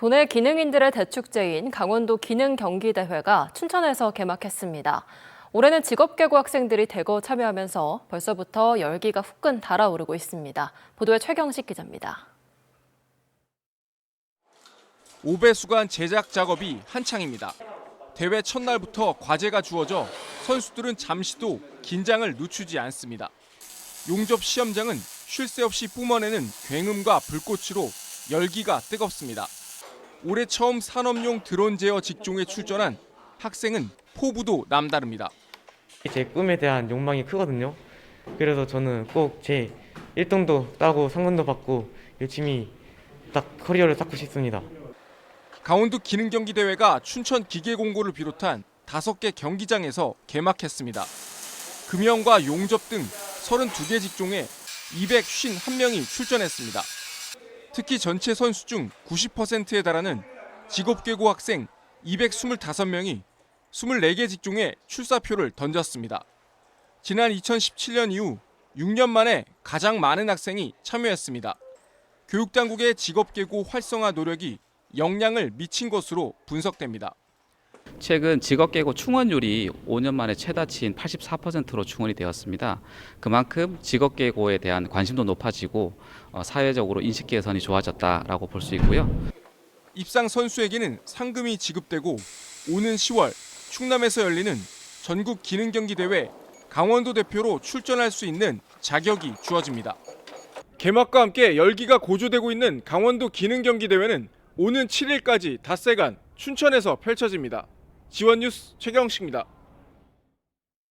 도내 기능인들의 대축제인 강원도 기능경기대회가 춘천에서 개막했습니다. 올해는 직업계고 학생들이 대거 참여하면서 벌써부터 열기가 후끈 달아오르고 있습니다. 보도에 최경식 기자입니다. 5배수관 제작 작업이 한창입니다. 대회 첫날부터 과제가 주어져 선수들은 잠시도 긴장을 늦추지 않습니다. 용접 시험장은 쉴 새 없이 뿜어내는 굉음과 불꽃으로 열기가 뜨겁습니다. 올해 처음 산업용 드론 제어 직종에 출전한 학생은 포부도 남다릅니다. 제 꿈에 대한 욕망이 크거든요. 그래서 저는 꼭 제 1등도 따고 상금도 받고 열심히 딱 커리어를 쌓고 싶습니다. 강원도 기능 경기 대회가 춘천 기계공고를 비롯한 다섯 개 경기장에서 개막했습니다. 금연과 용접 등 32개 직종에 251명이 출전했습니다. 특히 전체 선수 중 90%에 달하는 직업계고 학생 225명이 24개 직종에 출사표를 던졌습니다. 지난 2017년 이후 6년 만에 가장 많은 학생이 참여했습니다. 교육당국의 직업계고 활성화 노력이 영향을 미친 것으로 분석됩니다. 최근 직업 계고 충원율이 5년 만에 최다치인 84%로 충원이 되었습니다. 그만큼 직업 계고에 대한 관심도 높아지고 어, 사회적으로 인식 개선이 좋아졌다라고 볼 수 있고요. 입상 선수에게는 상금이 지급되고 오는 10월 충남에서 열리는 전국 기능 경기 대회 강원도 대표로 출전할 수 있는 자격이 주어집니다. 개막과 함께 열기가 고조되고 있는 강원도 기능 경기 대회는 오는 7일까지 닷새간 춘천에서 펼쳐집니다. 지원 뉴스 최경식입니다.